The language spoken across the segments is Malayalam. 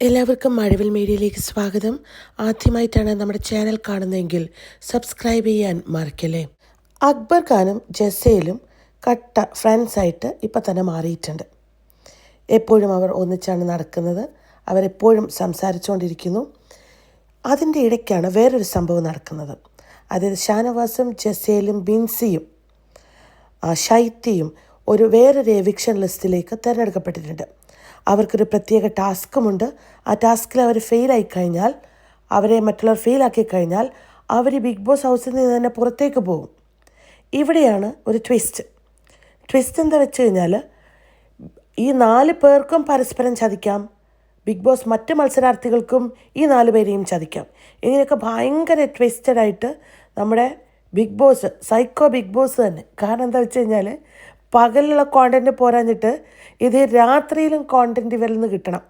എല്ലാവർക്കും മഴവിൽ മീഡിയയിലേക്ക് സ്വാഗതം. ആദ്യമായിട്ടാണ് നമ്മുടെ ചാനൽ കാണുന്നതെങ്കിൽ സബ്സ്ക്രൈബ് ചെയ്യാൻ മറക്കല്ലേ? അക്ബർ ഖാനും ജസയിലും കട്ട ഫ്രണ്ട്സായിട്ട് ഇപ്പം തന്നെ മാറിയിട്ടുണ്ട്. എപ്പോഴും അവർ ഒന്നിച്ചാണ് നടക്കുന്നത്. അവരെപ്പോഴും സംസാരിച്ചുകൊണ്ടിരിക്കുന്നു. അതിന്റെ ഇടയ്ക്കാണ് വേറൊരു സംഭവം നടക്കുന്നത്. അതായത് ഷാനവാസും ജസയിലും ബിൻസിയും ശൈത്യയും ഒരു വേറൊരു എവിക്ഷൻ ലിസ്റ്റിലേക്ക് തിരഞ്ഞെടുക്കപ്പെട്ടിട്ടുണ്ട്. അവർക്കൊരു പ്രത്യേക ടാസ്കുമുണ്ട് ആ ടാസ്കിൽ അവർ ഫെയിലായി കഴിഞ്ഞാൽ അവരെ മറ്റുള്ളവർ ഫെയിലാക്കി കഴിഞ്ഞാൽ അവർ ബിഗ് ബോസ് ഹൗസിൽ നിന്ന് തന്നെ പുറത്തേക്ക് പോകും. ഇവിടെയാണ് ഒരു ട്വിസ്റ്റ്. ട്വിസ്റ്റ് എന്താ വെച്ച് കഴിഞ്ഞാൽ ഈ നാല് പേർക്കും പരസ്പരം ചതിക്കാം. ബിഗ് ബോസ് മറ്റ് മത്സരാർത്ഥികൾക്കും ഈ നാല് പേരെയും ചതിക്കാം. ഇങ്ങനെയൊക്കെ ഭയങ്കര ട്വിസ്റ്റഡായിട്ട് നമ്മുടെ Bigg Boss psycho Bigg Boss തന്നെ. കാരണം എന്താ വെച്ച് കഴിഞ്ഞാൽ പകലുള്ള കോണ്ടന്റ് പോരാഞ്ഞിട്ട് ഇത് രാത്രിയിലും കോണ്ടന്റ് ഇവരിൽ നിന്ന് കിട്ടണം.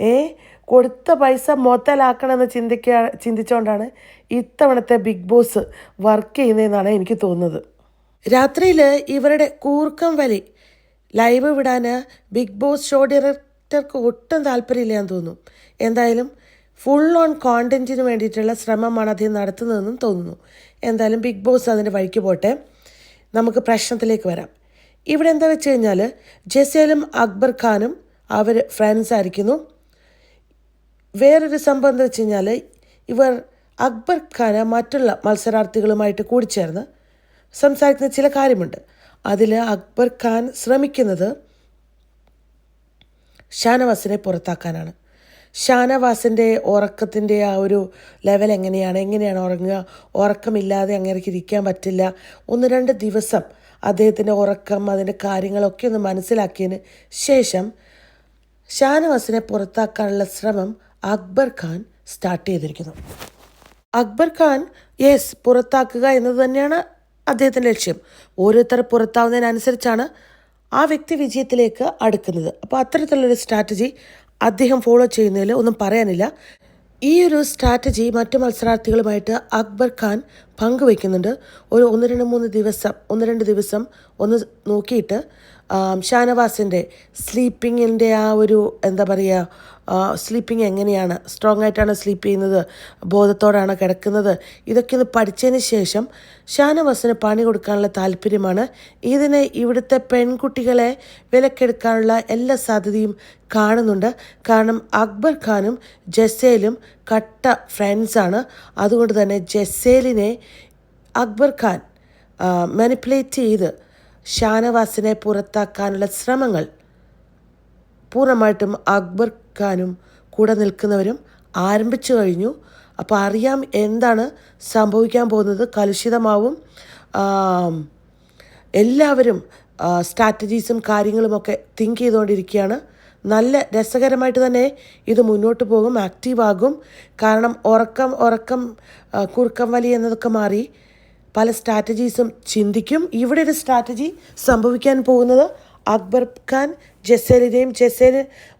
ഏ? കൊടുത്ത പൈസ മുതലാക്കണമെന്ന് ചിന്തിക്കുക ചിന്തിച്ചുകൊണ്ടാണ് ഇത്തവണത്തെ ബിഗ് ബോസ് വർക്ക് ചെയ്യുന്നതെന്നാണ് എനിക്ക് തോന്നുന്നത്. രാത്രിയിൽ ഇവരുടെ കൂർക്കം വലി ലൈവ് വിടാൻ ബിഗ് ബോസ് ഷോ ഡയറക്ടർക്ക് ഒട്ടും താല്പര്യമില്ലാന്ന് തോന്നുന്നു എന്തായാലും ഫുൾ ഓൺ കോണ്ടന്റിന് വേണ്ടിയിട്ടുള്ള ശ്രമമാണ് അദ്ദേഹം നടത്തുന്നതെന്നും തോന്നുന്നു. എന്തായാലും ബിഗ് ബോസ് അതിന്റെ വഴിക്ക് പോട്ടെ. നമുക്ക് പ്രശ്നത്തിലേക്ക് വരാം. ഇവിടെ എന്താ വെച്ച് കഴിഞ്ഞാൽ ജസേലും അക്ബർ ഖാനും അവർ ഫ്രണ്ട്സ് ആയിരിക്കുന്നു. വേറൊരു സംഭവം എന്താ വെച്ച് കഴിഞ്ഞാൽ ഇവർ അക്ബർ ഖാന് മറ്റുള്ള മത്സരാർത്ഥികളുമായിട്ട് കൂടിച്ചേർന്ന് സംസാരിക്കുന്ന ചില കാര്യമുണ്ട്. അതിൽ അക്ബർ ഖാൻ ശ്രമിക്കുന്നത് ഷാനവാസിനെ പുറത്താക്കാനാണ്. ഷാനവാസിന്റെ ഉറക്കത്തിന്റെ ആ ഒരു ലെവൽ എങ്ങനെയാണ്? എങ്ങനെയാണ് ഉറങ്ങുക? ഉറക്കമില്ലാതെ അങ്ങേക്ക് ഇരിക്കാൻ പറ്റില്ല. ഒന്ന് രണ്ട് ദിവസം അദ്ദേഹത്തിന്റെ ഉറക്കം അതിന്റെ കാര്യങ്ങളൊക്കെ ഒന്ന് മനസ്സിലാക്കിയതിന് ശേഷം ഷാനവാസിനെ പുറത്താക്കാനുള്ള ശ്രമം അക്ബർ ഖാൻ സ്റ്റാർട്ട് ചെയ്തിരിക്കുന്നു. അക്ബർ ഖാൻ യെസ് പുറത്താക്കുക എന്നത് തന്നെയാണ് അദ്ദേഹത്തിന്റെ ലക്ഷ്യം. ഓരോരുത്തർ പുറത്താവുന്നതിനനുസരിച്ചാണ് ആ വ്യക്തി വിജയത്തിലേക്ക് അടുക്കുന്നത്. അപ്പോൾ അത്തരത്തിലുള്ളൊരു സ്ട്രാറ്റജി അദ്ദേഹം ഫോളോ ചെയ്യുന്നതിൽ ഒന്നും പറയാനില്ല. ഈ ഒരു സ്ട്രാറ്റജി മറ്റു മത്സരാർത്ഥികളുമായിട്ട് അക്ബർ ഖാൻ പങ്കുവയ്ക്കുന്നുണ്ട്. ഒരു ഒന്ന് രണ്ട് മൂന്ന് ദിവസം ഒന്ന് രണ്ട് ദിവസം ഒന്ന് നോക്കിയിട്ട് ഷാനവാസിന്റെ സ്ലീപ്പിങ്ങിന്റെ ആ ഒരു എന്താ പറയുക സ്ലീപ്പിംഗ് എങ്ങനെയാണ് സ്ട്രോങ് ആയിട്ടാണ് സ്ലീപ്പ് ചെയ്യുന്നത് ബോധത്തോടാണ് കിടക്കുന്നത് ഇതൊക്കെ ഒന്ന് പഠിച്ചതിന് ശേഷം ഷാനവാസിന് പണി കൊടുക്കാനുള്ള താല്പര്യമാണ്. ഇതിനെ ഇവിടുത്തെ പെൺകുട്ടികളെ വിലക്കെടുക്കാനുള്ള എല്ലാ സാധ്യതയും കാണുന്നുണ്ട്. കാരണം അക്ബർ ഖാനും ജസേലും കട്ട ഫ്രണ്ട്സാണ്. അതുകൊണ്ട് തന്നെ ജസേലിനെ അക്ബർ ഖാൻ മാനിപ്പുലേറ്റ് ചെയ്ത് ഷാനവാസിനെ പുറത്താക്കാനുള്ള ശ്രമങ്ങൾ പൂർണമായിട്ടും അക്ബർ ഖാനും കൂടെ നിൽക്കുന്നവരും ആരംഭിച്ചു കഴിഞ്ഞു. അപ്പോൾ അറിയാം എന്താണ് സംഭവിക്കാൻ പോകുന്നത്. കലുഷിതമാവും. എല്ലാവരും സ്ട്രാറ്റജീസും കാര്യങ്ങളുമൊക്കെ തിങ്ക് ചെയ്തുകൊണ്ടിരിക്കുകയാണ്. നല്ല രസകരമായിട്ട് തന്നെ ഇത് മുന്നോട്ട് പോകും ആക്റ്റീവാകും കാരണം ഉറക്കം ഉറക്കം കുറുക്കം വലി എന്നതൊക്കെ മാറി പല സ്ട്രാറ്റജീസും ചിന്തിക്കും. ഇവിടെ ഒരു സ്ട്രാറ്റജി സംഭവിക്കാൻ പോകുന്നത് അക്ബർ ഖാൻ ജസേലിനെയും ജസേൽ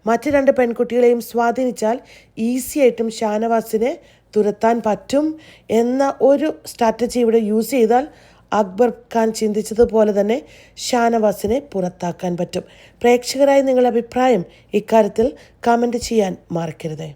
മറ്റ് രണ്ട് പെൺകുട്ടികളെയും സ്വാധീനിച്ചാൽ ഈസി ആയിട്ടും ഷാനവാസിനെ തുരത്താൻ പറ്റും എന്ന ഒരു സ്ട്രാറ്റജി ഇവിടെ യൂസ് ചെയ്താൽ അക്ബർ ഖാൻ ചിന്തിച്ചതുപോലെ തന്നെ ഷാനവാസിനെ പുറത്താക്കാൻ പറ്റും. പ്രേക്ഷകരായ നിങ്ങളുടെ അഭിപ്രായം ഇക്കാര്യത്തിൽ കമന്റ് ചെയ്യാൻ മറക്കരുതേ.